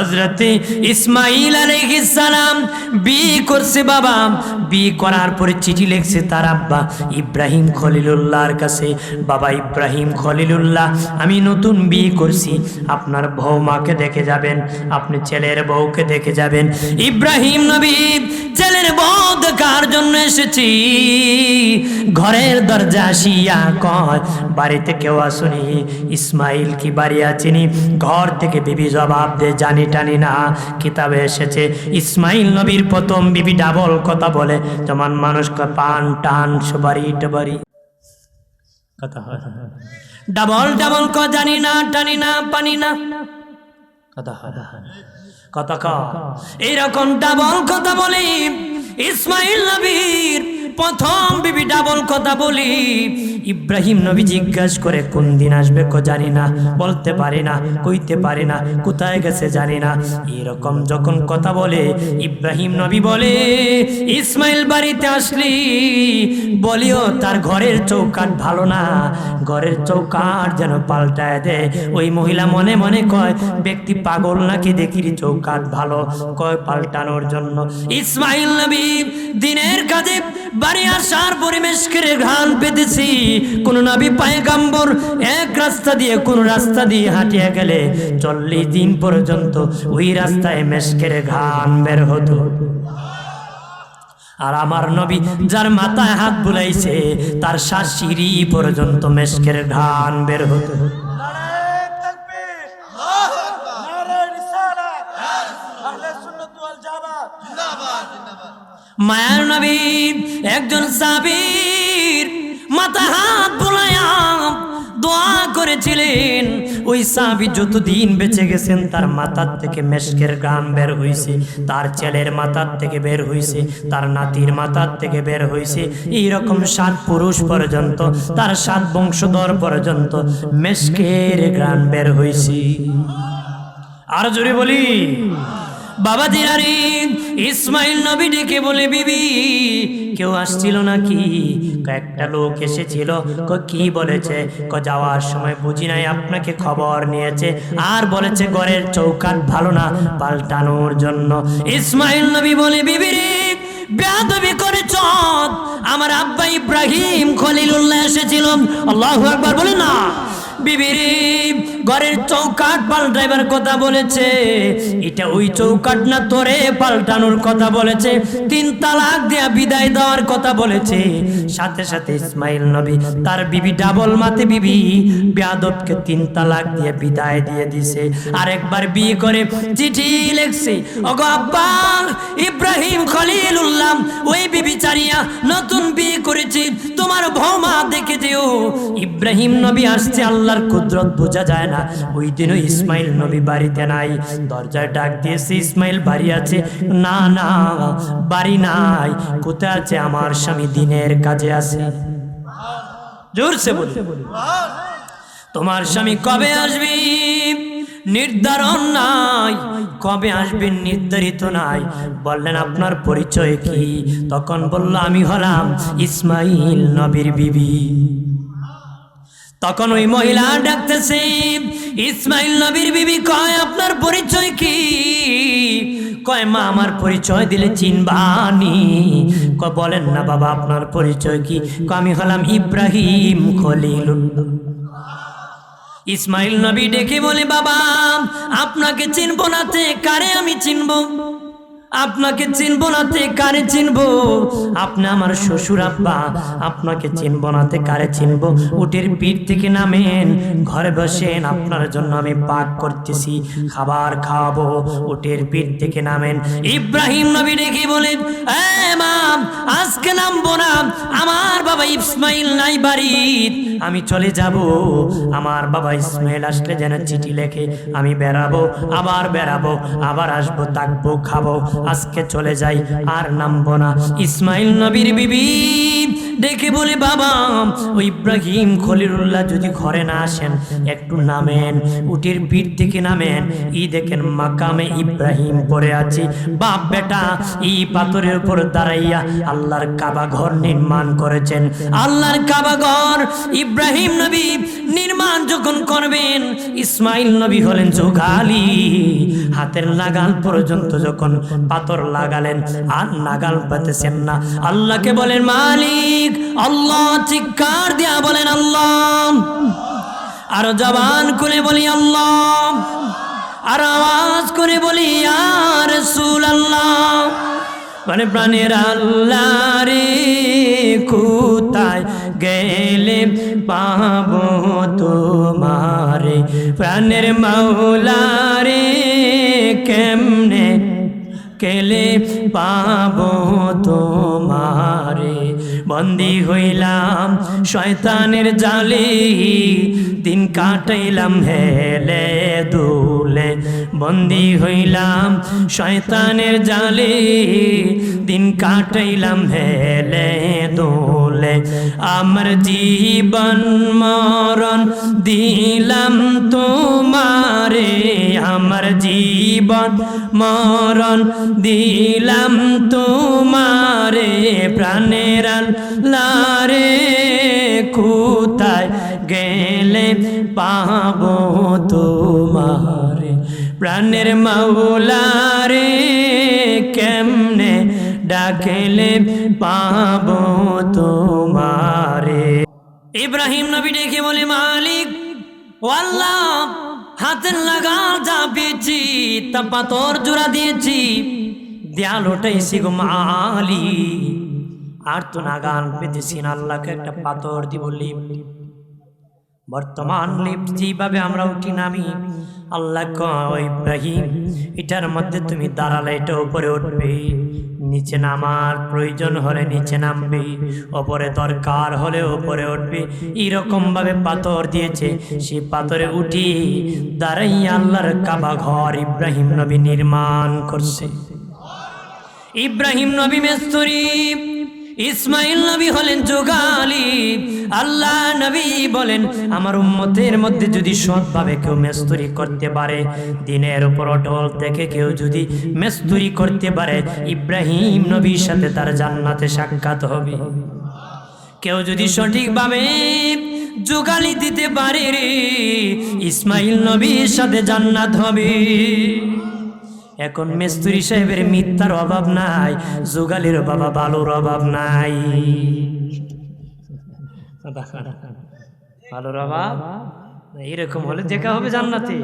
হজরতে ইসমাইল সালাম বি করছে বাবা। বি করার পরে চিঠি লিখছে তার আব্বা ইব্রাহিম খলিলুল্লাহর কাছে। বাবা ইব্রাহিম খলিলুল্লাহ, আমি নতুন বিয়ে করছি। আপনার বৌমাকে দেখে যাবেন, আপনি ছেলের বউকে দেখে যাবেন। ইব্রাহিম নবী ছেলের বউ দেখার জন্য এসেছি। ঘরের দরজা আসিয়া কয়, বাড়িতে কেউ আসুনি, ইসমাইল কি বাড়ি আছেনি? ঘর থেকে বিবি জবাব দে, জানি টানি না, কিতাবে এসেছে। ইসমাইল নবীর প্রথম বিবি ডাবল কথা বলে, যেমন মানুষ পান, টান সুবারি টবারি কথা ডাবল ডাবল ক জানি না, টানি না, পানি না। কথা হয়। কথা এইরকম ডাবল কথা বলি। ইসমাইল নবীর প্রথম বিবি ডাবল কথা বলি। ইব্রাহিম নবী জিজ্ঞাসা করে, কোন দিন আসবে কো জানি না, বলতে পারি না, কইতে পারি না, কোথায় গেছে জানি না। এরকম যখন কথা বলে, ইব্রাহিম নবী বলে, ইসমাইল বাড়িতে আসলি? বলিও, তার ঘরের চৌকাট ভালো না, ঘরের চৌকাট যেন পাল্টায় দেয় ওই মহিলা মনে মনে কয়, ব্যক্তি পাগল নাকি দেখির চৌকাট ভালো, কয় পাল্টানোর জন্য। ইসমাইল নবী দিনের কাজে বাড়ি আসার পরিবেশ করে ঘ্রাণ পেতেছি। কোন নবী এক রাস্তা দিয়ে, কোন রাস্তা দিয়ে হাঁটিয়ে গেলে চল্লিশ দিন পর্যন্ত ওই রাস্তায় মেশকের ঘান বের হতো। আর আমার নবী যার মাথায় হাত বুলাইছে, তার শ্বাস পর্যন্ত মেশকের ঘান বের হতো। মায়ার নবী একজন সাবির। মাথা হাত বুলাইয়া দোয়া করেছিলেন। ওই সাবি যতদিন বেঁচে গেছেন, তার মাথার থেকে মেশকের গান বের হয়েছে তার ছেলের মাথার থেকে বের হয়েছে তার নাতির মাথার থেকে বের হইছে। এইরকম সাত পুরুষ পর্যন্ত, তার সাত বংশধর পর্যন্ত মেশকের গান বের হইছে। আর জোরে বলি বাবা দিনারি ইসমাইল নবী ডেকে বলে, বিবি, কেউ আসছিল নাকি? একটা লোক এসেছিল। ক বলেছে? ক যাওয়ার সময় বুঝি নাই, আপনাকে খবর নিয়েছে। আর বলেছে, ঘরের চৌকাট ভালো না, পাল্টানোর জন্য। ইসমাইল নবী বলে, বিবি রে করেছ। আমার আব্বা ইব্রাহিম খলিলুল্লাহ এসেছিল। আল্লাহু আকবার বলে, না। বিবিরি ঘরের চৌকাট পাল্টাইবার কথা বলেছে। এটা ওই চৌকাট না তোরে পাল্টানোর কথা বলেছে। তিন তালাক দেয়া বিদায় দেওয়ার কথা বলেছে। সাথে সাথে ইসমাইল নবী তার বিবি ডাবল মাতে বিবি বেয়াদবকে তিন তালাক দিয়ে বিদায় দিয়ে দিছে। আরেকবার বিয়ে করে চিঠি লেখছে, ওগো আব্বা ইব্রাহিম খলিলুল্লাহ, ওই বিবি চারিয়া নতুন বিয়ে করেছি, তোমার ভৌমা দেখে যেও। ইব্রাহিম নবী আসছে, আল্লাহর কুদরত বোঝা যায় না। ওই দিনও ইসমাইল নবী বাড়িতে নাই। দরজায় ডাক দিয়েছে, ইসমাইল, বাড়ি আছে? না না, বাড়ি নাই। কোথায় আছে? আমার স্বামী দিনের কাজে আছে। জোরসে বলি তোমার স্বামী কবে আসবি? নির্ধারণ নাই। কবে আসবেন নির্ধারিত নাই। বললেন, আপনার পরিচয় কি? তখন বলল, আমি হলাম ইসমাইল নবীর বিবি। তখন ওই মহিলা ডাকতেছে, ইসমাইল নবীর বিবি কয়, আপনার পরিচয় কি? কয়, মা, আমার পরিচয় দিলে চিনবানি ক বলেন না বাবা, আপনার পরিচয় কি? ক আমি হলাম ইব্রাহিম খলিলুল্লাহ। ইসমাইল নবী ডেকে বলে, বাবা, আপনাকে চিনবো না তে, কারে আমি চিনবো? আপনাকে চিনবো না তে কারে চিনবো? আপনি আমার শ্বশুর আব্বা, আপনাকে চিনবো না তে কারে চিনবো? উটের পিঠ থেকে নামেন, ঘরে বসেন, আপনার জন্য আমি পাক করতেছি, খাবার খাওয়াবো, উটের পিঠ থেকে নামেন। ইব্রাহিম নবী ডেকে বলেন "এ মাম আজকে নামবো না, আমার বাবা ইসমাইল নাই বাড়ি আমি চলে যাব, আমার বাবা ইসমাইল আসলে যেন চিঠি লেখে, আমি বেরাবো আবার বেরাবো আবার আসব, থাকব, খাব। আজকে চলে যাই, আর নামবো না। ইসমাইল নবীর বিবি ডেকে বলে, বাবা, ওই ইব্রাহিম খলিলুল্লাহ যদি ঘরে না আসেন, একটু নামেন, উটির পিঠ থেকে নামেন। ই দেখেন মাকামে ইব্রাহিম পড়ে আছে। বাপ বেটা, ই পাথরের উপর দাঁড়াইয়া আল্লাহর কাবা ঘর নির্মাণ করেছেন। আল্লাহর কাবা ঘর ইব্রাহিম নবী নির্মাণ যখন করবেন, ইসমাইল নবী হলেন যোগালি হাতের নাগাল পর্যন্ত যখন পাথর লাগালেন, আর নাগাল পাতেছেন না। আল্লাহকে বলেন, মালিক, আল্লাহ চিৎকার দিয়া বলেন, আল্লাহ। আর জবান খুলে বলি, আল্লাহ। আর আওয়াজ করে বলি আর সুল আল্লাহ মানে প্রাণের আল্লাহ রে কোথায় গেলে পাব তোমারে। প্রাণের মাওলা রে কেমনে কেলে পাব তোমারে? বন্দি হইলাম শয়তানের জালে দিন কাটাইলাম হেলে দুলে বন্দি হইলাম শয়তানের জালে, দিন কাটাইলাম হেলে দোলে। আমার জীবন মরণ দিলাম তোমারে, আমার জীবন মরণ দিলাম তোমারে, প্রাণের লারে কোথায় গেলে পাব তোমারে? প্রাণের মাওলারে কেমনে ডাকেলে পাব তোমারে? ইব্রাহিম নবী ডেকে বলে, মালিক আল্লাহ, হাতের লাগা যা পেয়েছি, তা পাথর জোড়া দিয়েছি, দেয়াল ওটাইছি গো মালি আর তো নাগান পেতেছি আল্লাহকে একটা পাথর দিব লিপ। বর্তমান লিপ যেভাবে আমরা উঠি নামি, আল্লাহ ইব্রাহিম, এটার মধ্যে তুমি দাঁড়ালে এটা উপরে উঠবে। নিচে নামার প্রয়োজন হলে নিচে নামবে, ওপরে দরকার হলে উপরে উঠবে। এরকম ভাবে পাথর দিয়েছে। সেই পাথরে উঠি দাঁড়াই আল্লাহর কাবা ঘর ইব্রাহিম নবী নির্মাণ করছে। ইব্রাহিম নবী মেস্তরি ইসমাইল নবী হলেন যোগালি, আল্লাহ নবী বলেন, আমার উম্মতের মধ্যে যদি সৎভাবে কেউ মেস্তুরি করতে পারে, দিনের উপর অটল থেকে কেউ যদি মেস্তুরি করতে পারে, ইব্রাহিম নবীর সাথে তার জান্নাতে সাক্ষাৎ হবে। কেউ যদি সঠিকভাবে যোগালি দিতে পারে রে, ইসমাইল নবীর সাথে জান্নাত হবে। এখন মেস্তুরি সাহেবের মিথ্যার অভাব নাই, যোগালির বাবা বালুর অভাব নাই। ভালোর অভাব? এরকম হলে দেখা হবে জান্নাতে।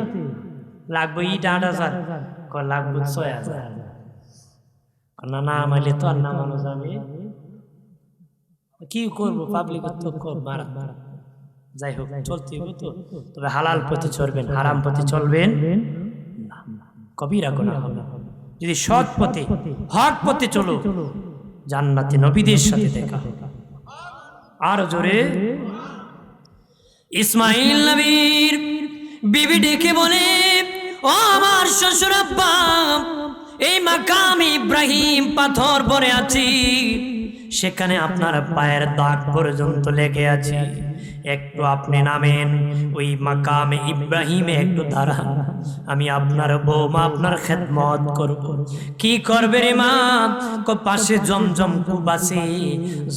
লাগবে ইট আট হাজার লাগবে ছয় হাজার। না না, আমাইলে তো আর না নামানো যাবে। কি করব পাবলিক তো মারা যাই হোক, চলতে হবে তো। তবে হালাল পথে চলবেন, হারাম পথে চলবেন। কবিরা গোনা হবে যদি সৎ পথে হক পথে চলো জান্নাতে নবীদের সাথে দেখা। হবে আর জোরে ইসমাইল নবীর বিবি ডেকে বলে ও আমার শ্বশুর আব্বা এই মাকাম ইব্রাহিম পাথর পরে আছি। সেখানে আপনার পায়ের দাগ পর্যন্ত লেগে আছে। একটু আপনি নামেন, ওই মাকামে ইব্রাহিমে একটু দাঁড়ান। আমি আপনার বৌমা, আপনার খেদমত করব। কি করবে রে মা? পাশে জমজম কূপ আছে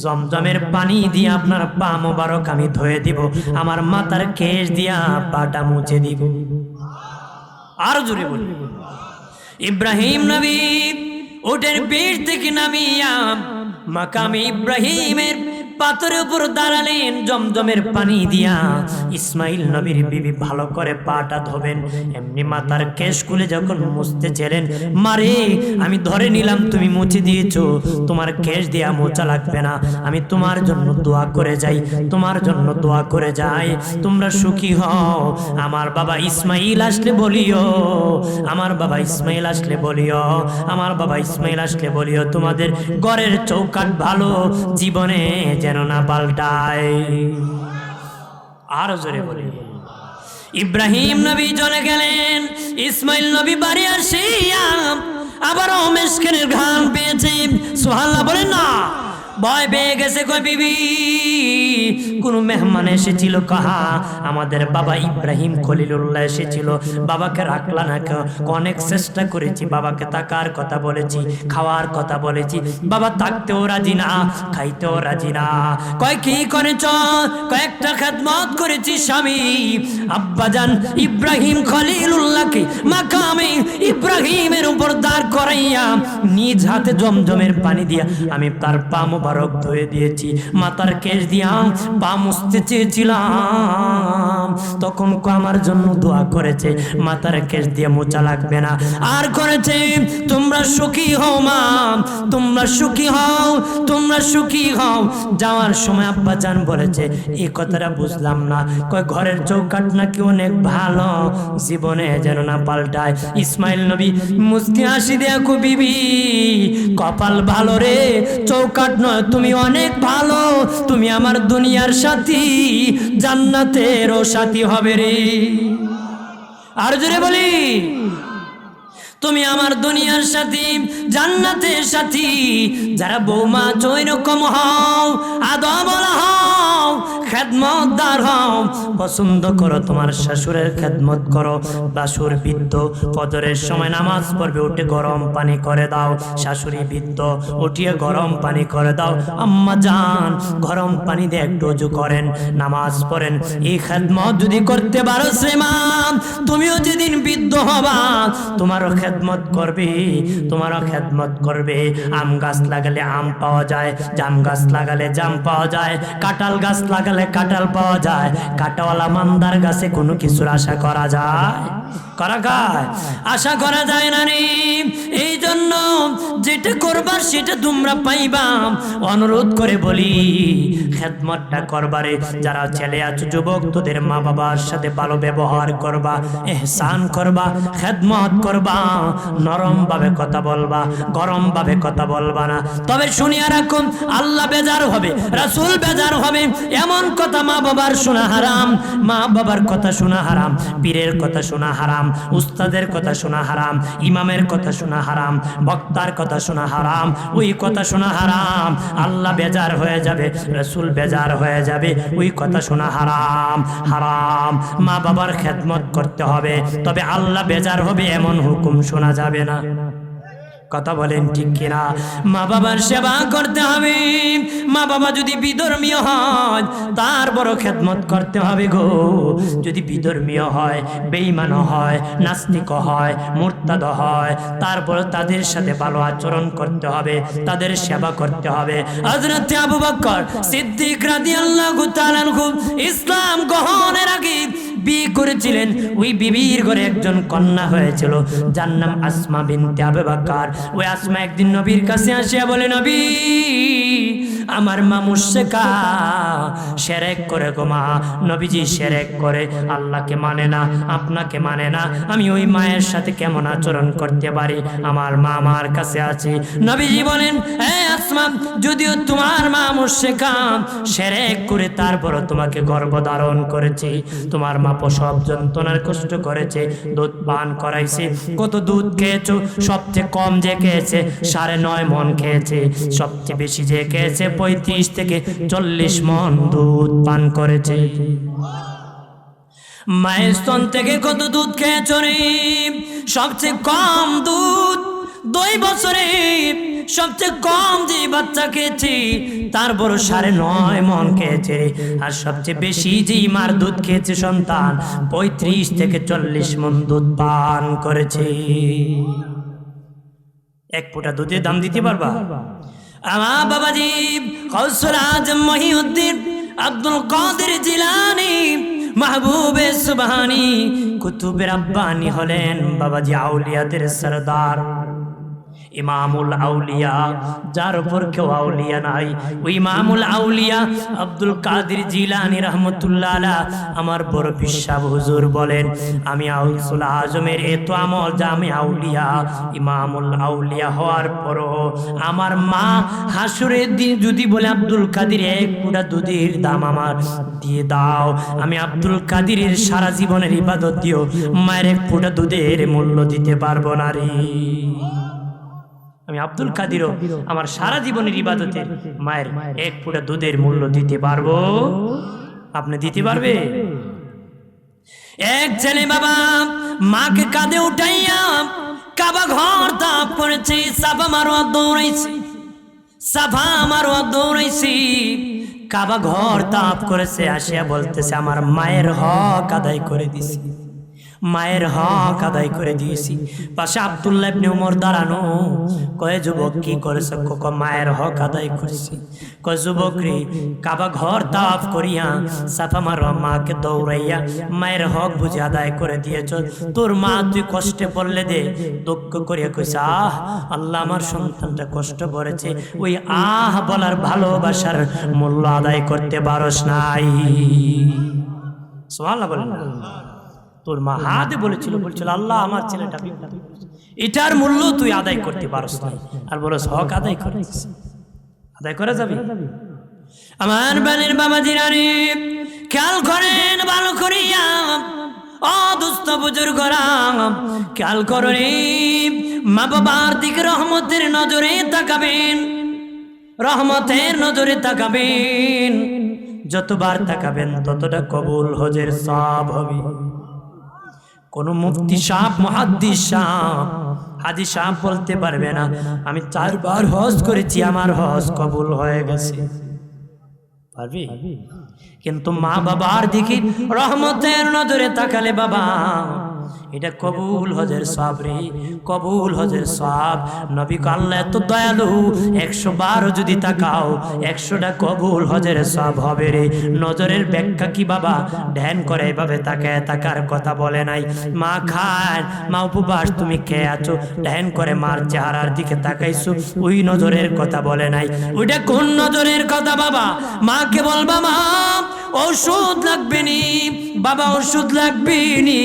জমজমের পানি দিয়ে আপনার পা মোবারক আমি ধুয়ে দিব। আমার মাথার কেশ দিয়া পাটা মুছে দিব। আরও জোরে বলি ইব্রাহিম নবী, ওটের পিঠ থেকে নামিয়া মাকামে ইব্রাহিমের পাথরের উপর দাঁড়ালেন, জমজমের পানি দিয়া। ইসমাইল নবীর বিবি ভালো করে পাটা ধোবেন। এমনি মাথার কেশ খুলে যখন মুছতে ছিলেন মারে, আমি ধরে নিলাম, তুমি মুছে দিয়েছ। তোমার কেশ দিয়া মোচা লাগবে না। আমি তোমার জন্য দোয়া করে যাই, তোমার জন্য দোয়া করে যাই। তোমরা সুখী হও। আমার বাবা ইসমাইল আসলে বলিও, আমার বাবা ইসমাইল আসলে বলিও, আমার বাবা ইসমাইল আসলে বলিও, তোমাদের ঘরের চৌকাট ভালো, জীবনে যেন না পাল্টায়। আরও জোরে বলি। ইব্রাহিম নবী চলে গেলেন, ইসমাইল নবী বাড়ি আসিয়া আবারও মেশকেনের ঘ্রাণ পেয়েছে। সোহাল্লা বলেন না, ভয় পেয়ে গেছে কই বিবি? কোন মেহমান এসেছিল কাহা? আমাদের বাবা ইব্রাহিম খলিলুল্লাহ এসেছিল। বাবাকে রাখলা না অনেক চেষ্টা করেছি। বাবাকে তাকার কথা বলেছি, খাওয়ার কথা বলেছি। বাবা থাকতেও রাজি না, খাইতেও রাজি না। কয়, কি করেছ? কয়েকটা খেদমত করেছি স্বামী। আব্বাজান ইব্রাহিম খলিলুল্লাহকে মাকামে ইব্রাহিমের উপর দাঁড় করাইয়া নিজ হাতে জমজমের পানি দিয়া আমি তার পা মোবারক ধুয়ে দিয়েছি। মাতার কেশ দিয়া পা মুছতে চেয়েছিলাম। তখন আমার জন্য দোয়া করেছে মাতার কেশ দিয়ে মোচা লাগবে না। আর করেছে, তোমরা সুখী হও মা, তোমরা সুখী হও, তোমরা সুখী হও। যাওয়ার সময় আব্বা জান বলেছে, এই কথাটা বুঝলাম না। কয়, ঘরের চৌকাট নাকি অনেক ভালো। জীবনে যেন না পাল্টায়। ইসমাইল নবী, মুস্কি হাসি দেয়া বিবি, কপাল ভালো রে। চৌকাট নয়, তুমি অনেক ভালো। তুমি আমার দুনিয়ার সাথী জান্নাতেরও সাথী হবে রে। আর জোরে বলি তুমি আমার দুনিয়ার সাথী, জান্নাতের সাথী। যারা বৌমা চৈ রকম হও আদা বলা হও, খেদমতদার হও। পছন্দ করো তোমার খেদমত করো। বাসুর ফজরের সময় নামাজ পড়বে, উঠে গরম পানি করে দাও। শাশুড়ি বৃদ্ধ, উঠিয়ে গরম পানি করে দাও। আম্মা যান গরম পানি দিয়ে একটু উজু করেন, নামাজ পড়েন। এই খেদমত যদি করতে পারো শ্রীমান, তুমিও যেদিন বৃদ্ধ হবা, তোমারও খেদমত করবে? তোমারও খেদমত করবে। আম গাছ লাগালে আম পাওয়া যায়, জাম গাছ লাগালে জাম পাওয়া যায়, কাঁঠাল গাছ লাগালে কাঁঠাল পাওয়া যায়। কাঁটাওয়ালা মান্দার গাছে কোনো কিছুর আশা করা যায়? করা যায়? আশা করা যায় না রে। এই জন্য যেটা করবার সেটা তোমরা পাইবা। অনুরোধ করে বলি, খেদমতটা করবারে। যারা ছেলে আছো, যুবক, তোদের মা বাবার সাথে ভালো ব্যবহার করবা, এহসান করবা, খেদমত করবা। নরম ভাবে কথা বলবা গরম ভাবে কথা বলবা না। তবে শুনিয়া রাখুন, আল্লাহ বেজার হবে, রাসূল বেজার হবে। এমন কথা মা বাবার শোনা হারাম, মা বাবার কথা শোনা হারাম, পীরের কথা শোনা হারাম, উস্তাদের কথা শোনা হারাম, ইমামের কথা শোনা হারাম, বক্তার কথা শোনা হারাম, ওই কথা শোনা হারাম। আল্লাহ বেজার হয়ে যাবে, রসুল বেজার হয়ে যাবে, ওই কথা শোনা হারাম হারাম। মা বাবার খেদমত করতে হবে, তবে আল্লাহ বেজার হবে, এমন হুকুম শোনা যাবে না। কথা বলেন ঠিক কিনা? মা বাবার সেবা করতে হবে। মা বাবা যদি বিধর্মীয় হয়, তার বড় খেদমত করতে হবে গো। যদি বিধর্মীয় হয়, বেঈমান হয়, নাস্তিক হয়, মুরতাদ হয়, তারপর তাদের সাথে ভালো আচরণ করতে হবে, তাদের সেবা করতে হবে। হযরত আবু বকর সিদ্দিক রাদিয়াল্লাহু তাআলা ইসলাম গ্রহণের আগে বিয়ে করেছিলেন। ওই বিবির ঘরে একজন কন্যা হয়েছিল, যার নাম আসমা বিনতে আবু বকর। ওই আসমা একদিন নবীর কাছে আসিয়া বলে নবী আমার মা মুশেকা সেরেক করে গো মা। নবীজি সেরেক করে, আল্লাহকে মানে না, আপনাকে মানে না। আমি ওই মায়ের সাথে কেমন আচরণ করতে পারি? আমার মা আমার কাছে আছে। নবীজি বলেন যদিও তোমার মা মুশেকা সেরেক করে তারপর তোমাকে গর্ভধারণ করেছে। তোমার মা প্রসব যন্ত্রণার কষ্ট করেছে, দুধ পান করাইছে, কত দুধ খেয়েছো, সবচেয়ে কম যে খেয়েছে, সাড়ে নয় মন খেয়েছে, সবচেয়ে বেশি যে খেয়েছে পঁয়ত্রিশ থেকে চল্লিশ মন দুধ পান করেছে। মায়ের স্তন থেকে কত দুধ খেয়েছ রে সবচেয়ে কম দুধ দুই বছরে। সবচেয়ে কম যে বাচ্চা খেয়েছে, তার বড় সাড়ে নয় মন খেয়েছে। আর সবচেয়ে বেশি যে মার দুধ খেয়েছে সন্তান, পঁয়ত্রিশ থেকে চল্লিশ মন দুধ পান করেছে। এক ফোঁটা দুধের দাম দিতে পারবা? আমার বাবাজি কৌশল আজম মহিউদ্দিন, আব্দুল কাদের জিলানি, মাহবুবে সুবহানি, কুতুবের আব্বানি হলেন বাবাজি আউলিয়াদের সরদার। ইমামুল আউলিয়া, যার উপর কেউ আউলিয়া নাই। ওই ইমামুল আউলিয়া আব্দুল কাদির জিলানি রহমতুল্লাহ আলা আমার বড় বিশ্বাব হুজুর বলেন, আমি আউসুল আজমের এত আমল যা আমি আউলিয়া, ইমামুল আউলিয়া হওয়ার পরও আমার মা হাসুরের দিন যদি বলে, আব্দুল কাদির এক পুরা দুধের দাম আমার দিয়ে দাও, আমি আব্দুল কাদিরের সারা জীবনের ইবাদত দিও, মায়ের এক ফুটা দুধের মূল্য দিতে পারব না রে। আমি আব্দুল কাদিরও আমার সারা জীবনের ইবাদতে মায়ের এক ফুটা দুধের মূল্য দিতে পারব? আপনি দিতে পারবে এক ছেলে বাবা মাকে কাঁধে উঠাইয়া কাবা ঘর তাপ করেছে সাফা মারোয়া দৌড়াইছে সাফা মারোয়া দৌড়াইছি কাবা ঘর তাপ করেছে আসিয়া বলতেছে আমার মায়ের হক আদায় করে দিছি। মায়ের হক আদায় করে দিয়েছি। পাশে আব্দুল্লাহ ইবনে দাঁড়ানো কয়ে, যুবক, কি করেছে? কক মায়ের হক আদায় করেছি। কয়, যুবক রে, কাবা ঘর তাপ করিয়া, সাফা মারোয়া মাকে দৌড়াইয়া মায়ের হক বুঝে আদায় করে দিয়েছ। তোর মা তুই কষ্টে পড়লে দে, দুঃখ করিয়া কইছে, আহ, আল্লাহ আমার সন্তানটা কষ্ট করেছে। ওই আহ বলার ভালোবাসার মূল্য আদায় করতে পারস নাই। সোহাল্লাহ বলেন। তোর মা হাতে বলেছিল, বলছিল, আল্লাহ আমার ছেলেটা এটার মূল্য তুই আদায় করতে পারস নাই। আর বলস, হক আদায় করিস আদায় করা যাবে? আমার বানের বাবা জিরানি খেয়াল করেন, ভালো করিয়া ও দুস্থ বুজুর্গরা খেয়াল করেন মা বাবার দিকে রহমতের নজরে তাকাবেন, রহমতের নজরে তাকাবেন, যতবার তাকাবেন, ততটা কবুল হজের সব হবে। কোন মুফতি সাপ মহাদ্দিস সাপ হাজি সাপ বলতে পারবে না। আমি চারবার হজ করেছি আমার হজ কবুল হয়ে গেছে। পারবি? কিন্তু মা বাবার দিকে রহমতের নজরে তাকালে বাবা এটা কবুল হজের সব রে, কবুল হজের সব নবী কাল্লা এত দয়ালু, একশো বারো যদি তাকাও, একশোটা কবুল হজের সব হবে রে। নজরের ব্যাখ্যা কি বাবা? ধ্যান করে এভাবে তাকায়, তাকার কথা বলে নাই। মা খান, মা উপবাস, তুমি খেয়ে আছো? ধ্যান করে মার চেহারার দিকে তাকাইছো, ওই নজরের কথা বলে নাই। ওইটা কোন নজরের কথা বাবা? মাকে বলবা, মা ওষুধ লাগবে নি। বাবা ওষুধ লাগবে নি।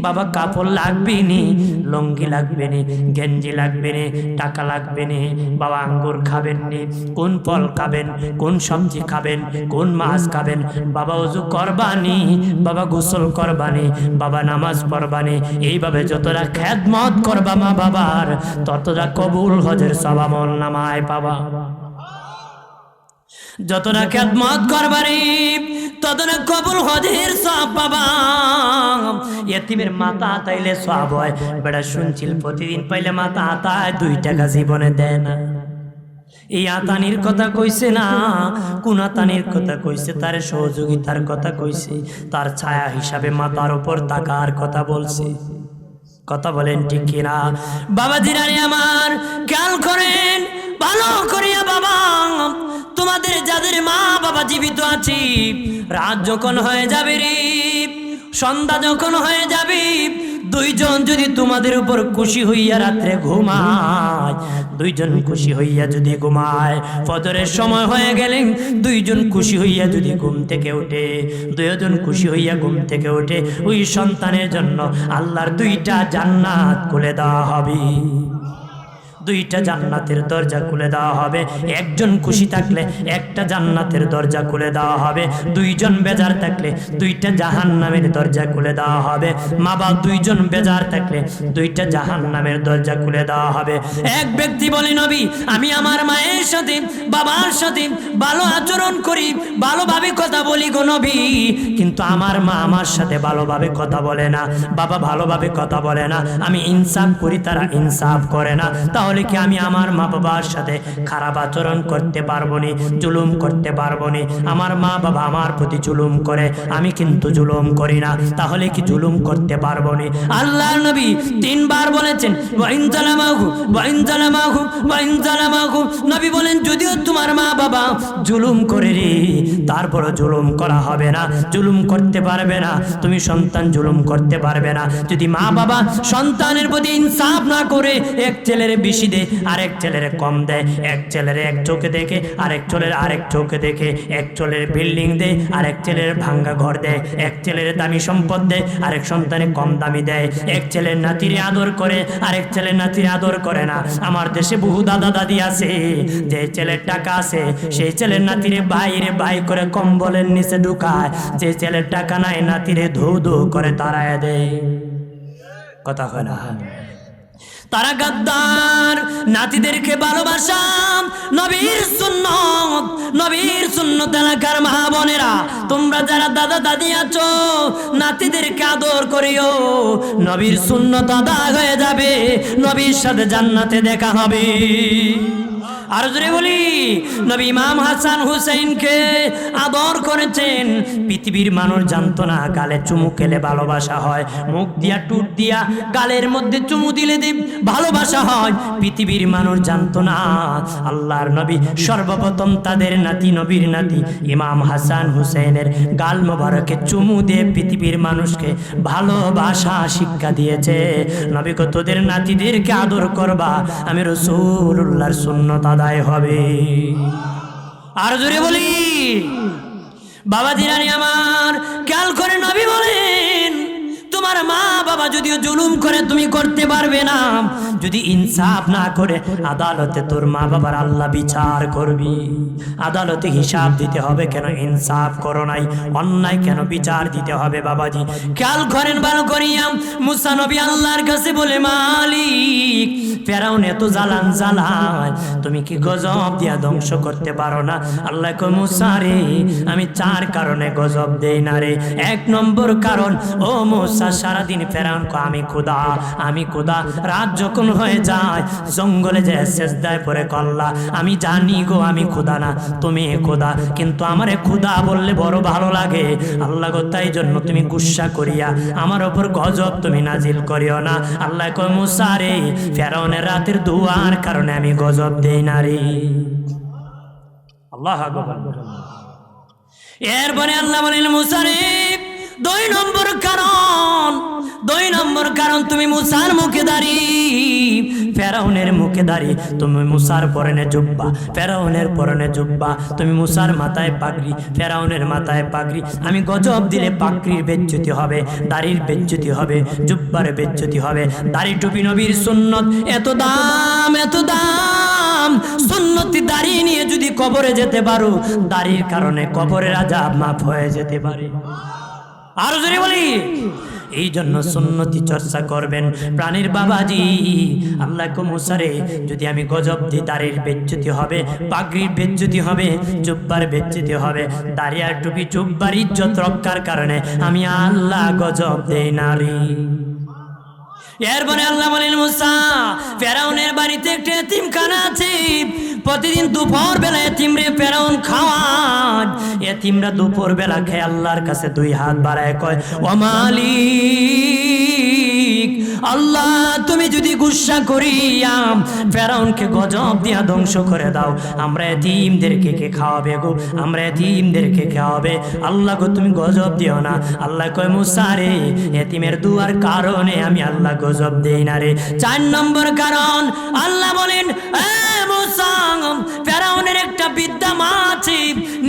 বাবা কাপড় লাগবে নি, লঙ্গি লাগবে নি, গেঞ্জি লাগবে নি, টাকা লাগবে নি, বাবা আঙ্গুর খাবেন নি, কোন ফল খাবেন, কোন সবজি খাবেন, কোন মাছ খাবেন, বাবা উজু করবানি, বাবা গোসল করবানি, বাবা নামাজ পড়বানি, এইভাবে যতটা খ্যাতমত করবা মা বাবার, ততটা কবুল হজের সবামল নামায় পাবা। যতটা খেদমত করবারে ততটা কবুল হজের সব বাবা। এতিমের মাথা আতাইলে সব হয়। বেড়া শুনছিল, প্রতিদিন পাইলে মাথা আতায় দুই টাকা জীবনে দেয় না। এই আতানির কথা কইছে না, কোন আতানির কথা কইছে, তার সহযোগিতার কথা কইছে, তার ছায়া হিসাবে মাথার উপর তাকার কথা বলছে। কথা বলেন ঠিক কিনা? বাবা জিরানি আমার, খেয়াল করেন ভালো করিয়া বাবা, তোমাদের যাদের মা বাবা জীবিত আছি, রাত যখন হয়ে যাবে রে, সন্ধ্যা যখন হয়ে যাবে, দুইজন যদি তোমাদের উপর খুশি হইয়া রাত্রে ঘুমায়, দুইজন খুশি হইয়া যদি ঘুমায়, ফজরের সময় হয়ে গেলেন দুইজন খুশি হইয়া যদি ঘুম থেকে ওঠে, দুইজন খুশি হইয়া ঘুম থেকে ওঠে, ওই সন্তানের জন্য আল্লাহর দুইটা জান্নাত খুলে দেওয়া হবে। দুইটা জান্নাতের দরজা খুলে দেওয়া হবে। একজন খুশি থাকলে একটা জান্নাতের দরজা খুলে দেওয়া হবে। দুইজন বেজার থাকলে দুইটা জাহান নামের দরজা খুলে দেওয়া হবে। মা বাবা দুইজন বেজার থাকলে দুইটা জাহান নামের দরজা খুলে দেওয়া হবে। এক ব্যক্তি বলে, নবী, আমি আমার মায়ের সাথে, বাবার সাথে ভালো আচরণ করি, ভালোভাবে কথা বলি গো নবী। কিন্তু আমার মা আমার সাথে ভালোভাবে কথা বলে না। বাবা ভালোভাবে কথা বলে না। আমি ইনসাফ করি, তারা ইনসাফ করে না। তাহলে কি আমি আমার মা বাবার সাথে খারাপ আচরণ করতে পারব নি, জুলুম করতে পারব নি। আমার মা বাবা আমার প্রতি জুলুম করে, আমি কিন্তু জুলুম করি না, তাহলে কি জুলুম করতে পারব নি? আল্লাহ নবী তিনবার বলেছেন নবী বলেন, যদিও তোমার মা বাবা জুলুম করে রে, তারপরও জুলুম করা হবে না, জুলুম করতে পারবে না, তুমি সন্তান জুলুম করতে পারবে না। যদি মা বাবা সন্তানের প্রতি ইনসাফ না করে, এক ছেলের বেশি দেয়, আরেক ছেলের কম দেয়। এক ছেলের এক চোখে দেখে, আরেক ছেলের আরেক চোখে দেখে। এক ছেলের বিল্ডিং দেয়, আরেক ছেলের ভাঙ্গা ঘর দেয়। এক ছেলের দামি সম্পদ দেয়, আরেক সন্তানে কম দামি দেয়। এক ছেলের নাতিরে আদর করে, আরেক ছেলের নাতিরে আদর করে না। আমার দেশে বহু দাদা দাদি আছে, যে ছেলের টাকা আছে, সেই ছেলের নাতিরে বাইরে বাই করে কম্বলের নিচে ঢুকায়। যে ছেলের টাকা নাই, নাতিরে ধু ধু করে তাড়ায় দেয়। কথা হয় না। তারা গাদ্দার, নাতিদেরকে ভালোবাসাম। নবীর সুন্নত নবীর সুন্নত এলাকার মা বোনেরা, তোমরা যারা দাদা, দাদি আছো, নাতিদেরকে আদর করিও। নবীর সুন্নত আদা হয়ে যাবে, নবীর সাথে জান্নাতে দেখা হবে। আর জোরে বলি, নবী ইমাম হাসান হুসেনকে আদর করেছেন। পৃথিবীর মানুষ জানতো না, গালে চুমু খেলে ভালোবাসা হয়। মুখ দিয়া টুট দিয়া গালের মধ্যে চুমু দিলে দিব ভালোবাসা হয়। পৃথিবীর মানুষ জানতো না, আল্লাহর নবী সর্বপ্রথম তাদের নাতি, নবীর নাতি, ইমাম হাসান হুসেনের গাল মোবারকে চুমু দিয়ে পৃথিবীর মানুষকে ভালোবাসা, শিক্ষা দিয়েছে। নবী কো তোদের নাতিদেরকে আদর করবা? আমি রসুল্লাহর সুন্নত আদায় হবে। আর জোরে বলি বাবা দিনানি আমার, খেয়াল করে নবী বলেন, তোমার মা বাবা যদিও জুলুম করে তুমি করতে পারবে না যদি ইনসাফ না করে আদালতে তোর মা বাবার আল্লাহ বিচার করবি। আদালতে হিসাব দিতে হবে কেন ইনসাফ করো নাই, অন্যায় কেন বিচার দিতে হবে বাবাজি। খেয়াল করেন ভালো করিয়াম, মুসা নবী আল্লাহর কাছে বলে, মালিক, ফেরাউন এত জ্বালান জ্বালায়, তুমি কি গজব দিয়া ধ্বংস করতে পারো না? আল্লাহ মুসা রে, আমি চার কারণে গজব দেই না রে। এক নম্বর কারণ, ও মুসা, সারাদিন ফেরাউন আমি খুদা আমি খুদা, রাত যখন হয়ে যায়। জঙ্গলে যে শেষদায় পরে কল্লা। আমি জানি গো, আমি খুদা না। তুমি খুদা কিন্তু আমারে খুদা বললে বড় ভালো লাগে। আল্লাহ গো, তাই জন্য তুমি গুসা করিয়া আমার ওপর গজব তুমি নাজিল করিও না। আল্লাহ কয়, মুসা রে, ফেরাউনের রাতের দুয়ার কারণে আমি গজব দেই না রে। আল্লাহ। এরপরে আল্লাহ বলেন মুসারে দুই নম্বর কারণ দুই নম্বর কারণ তুমি মুসার মুখে দাঁড়ি। ফেরাউনের মুখে দাঁড়ি, তুমি মুসার পরনে জুব্বা। ফেরাউনের পরনে জুব্বা, তুমি মুসার মাথায় পাগড়ি। ফেরাউনের মাথায় পাগড়ি, আমি গজব দিলে পাগড়ির বেজ্জতি হবে, দাড়ির বেজ্জতি হবে, জুব্বার বেজ্জতি হবে। দাড়ি টুপি নবীর সুন্নত, এত দাম এত দাম। সুন্নতি দাঁড়িয়ে নিয়ে যদি কবরে যেতে পারো, দাড়ির কারণে কবরের আজাব মাফ হয়ে যেতে পারে। আরও যদি বলি এই জন্য সুন্নতি চর্চা করবেন। প্রাণীর বাবাজি আল্লাহ কুমুসারে যদি আমি গজব দি দাড়ির বেচ্যুতি হবে, পাগড়ির বেচ্যুতি হবে, জুব্বার বেচ্যুতি হবে, দাঁড়িয়ার টুপি জুব্বার ইজ্জত রক্ষার কারণে আমি আল্লাহ গজব দেই নারী। এরপরে আল্লাহ বলেন, মুসা, ফেরাউনের বাড়িতে একটা এতিমখানা আছে। প্রতিদিন দুপুর বেলা এতিমরে ফেরাউন খাওয়ান। এতিমরা দুপুর বেলা খেয়ে আল্লাহর কাছে দুই হাত বাড়ায় কয় ও মালিক আল্লাহ তুমি যদি গুসা করিয়াম ফেরাউনকে গজব দিয়া ধ্বংস করে দাও আমরা এতিমদেরকে কে খাওয়াবে গো? আমরা এতিমদেরকে খাওয়াবে। আল্লাহ গো তুমি গজব দিও না। আল্লাহ কয় মুসারে এতিমের দুয়ার কারণে আমি আল্লাহ গজব দেই না রে। চার নম্বর কারণ আল্লাহ বলেন "এ মুসা, ফেরাউনের একটা বিদ্যা মা আছে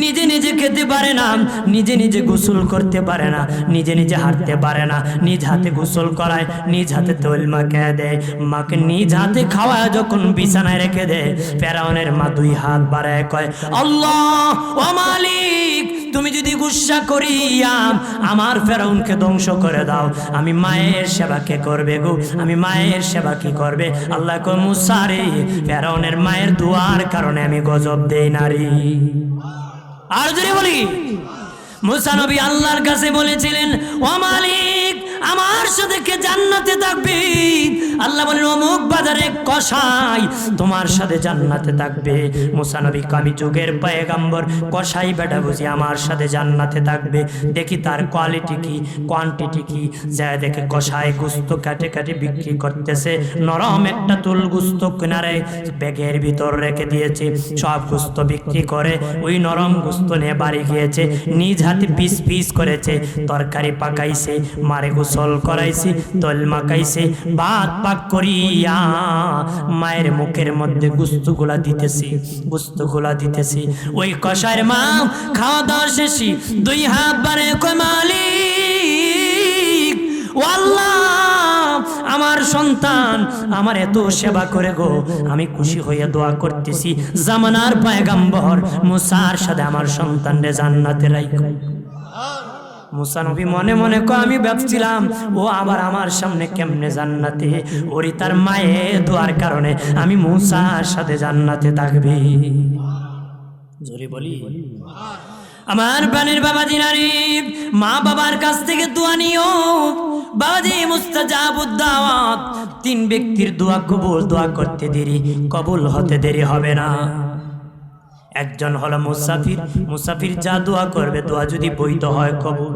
নিজে নিজে খেতে পারে না, নিজে নিজে গোসল করতে পারে না, নিজে নিজে হাঁটতে পারে না, নিজ হাতে গোসল করায়, নিজ হাতে তৈল মাকে দেয়। মাকে নিজ হাতে খাওয়ায় যখন বিছানায় রেখে দেয়, ফেরাউনের মা দুই হাত বাড়ায় কয়, আল্লাহ, ও মালিক, তুমি যদি গুসা করিয়াম আমার ফেরাউনকে ধ্বংস করে দাও, আমি মায়ের সেবা কে করবে গো? আমি মায়ের সেবা কি করবে? আল্লাহ মুসারে ফেরাউনের মায়ের দুয়ার কারণে আমি গজব দেই নারী। আর যদি বলি মুসা নবী আল্লাহর কাছে বলেছিলেন ও আমার সাথে কে জান্নাতে থাকবে আল্লাহ বলেন, অমুক বাজারে কসাই, তোমার সাথে জান্নাতে থাকবে মুসা নবী কামি যুগের পায়গাম্বর, কসাই বেটা বুঝি আমার সাথে জান্নাতে থাকবে দেখি তার কোয়ালিটি কি কোয়ান্টিটি কি। যা দেখে কসাই গুস্ত কাটে কাটে বিক্রি করতেছে। নরম একটা তুল গুস্ত কিনারে ব্যাগের ভিতর রেখে দিয়েছে। সব গুস্ত বিক্রি করে ওই নরম গুস্ত নিয়ে বাড়ি গিয়েছে। নিজ হাতে পিস পিস করেছে। তরকারি পাকাইছে। মারে গোসল করাইছে, তল মাকাইছে ভাত পাক করিয়া মায়ের মুখের মধ্যে গুস্তগুলা দিতেছি গুস্তগুলা দিতেছি। ওই কষায়ের মা খাওয়া দাওয়া শেষি দুই হাত বারে আল্লাহ, আমার সন্তান, আমার এত সেবা করে গো, আমি খুশি হয়ে দোয়া করতেছি। জামানার পায়গাম্বর মুসার সাথে আমার সন্তানরে জান্নাতে রাইখো। মুসা নবী মনে মনে ক আমি ভাবছিলাম, ও আবার আমার সামনে কেমনে জান্নাতে? ওরি তার মায়ে দোয়ার কারণে আমি মুসার সাথে জান্নাতে থাকবে। জোরে বলি। আমার প্রাণের বাবা জিনারি মা বাবার কাছ থেকে দোয়া নিও। বাবাজি মুস্তাজাবুদ্দাওয়াত তিন ব্যক্তির দোয়া কবুল, দোয়া করতে দেরি, কবুল হতে দেরি হবে না। একজন হলো মুসাফির। মুসাফির যা দোয়া করবে, দোয়া যদি বৈধ হয় কবুল।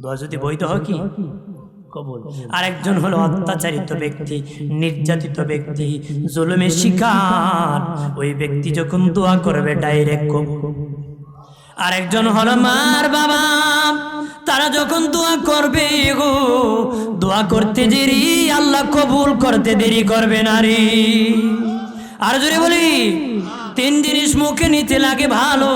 দোয়া যদি বৈধ হয় কি? কবুল। আরেকজন হলো অত্যাচারিত ব্যক্তি, নির্যাতিত ব্যক্তি, জুলুমের শিকার। ওই ব্যক্তি যখন দোয়া করবে ডাইরেক্ট কবুল। আরেকজন হলো মার বাবা। তারা যখন দোয়া করবে গো, দোয়া করতে দেরি, আল্লাহ কবুল করতে দেরি করবে না রে। আর যদি বলি তিন জিনিস মুখে নিতে লাগে ভালো।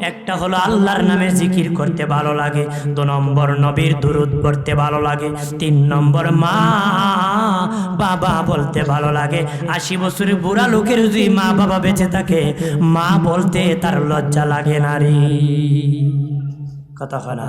একটা হলো আল্লাহর নামে জিকির করতে ভালো লাগে, দু নম্বর নবীর দুরুদ পড়তে ভালো লাগে, তিন নম্বর মা বাবা বলতে ভালো লাগে। আশি বছরের বুড়া লোকের যদি মা বাবা বেঁচে থাকে, মা বলতে তার লজ্জা লাগে না রে। কথা হয় না।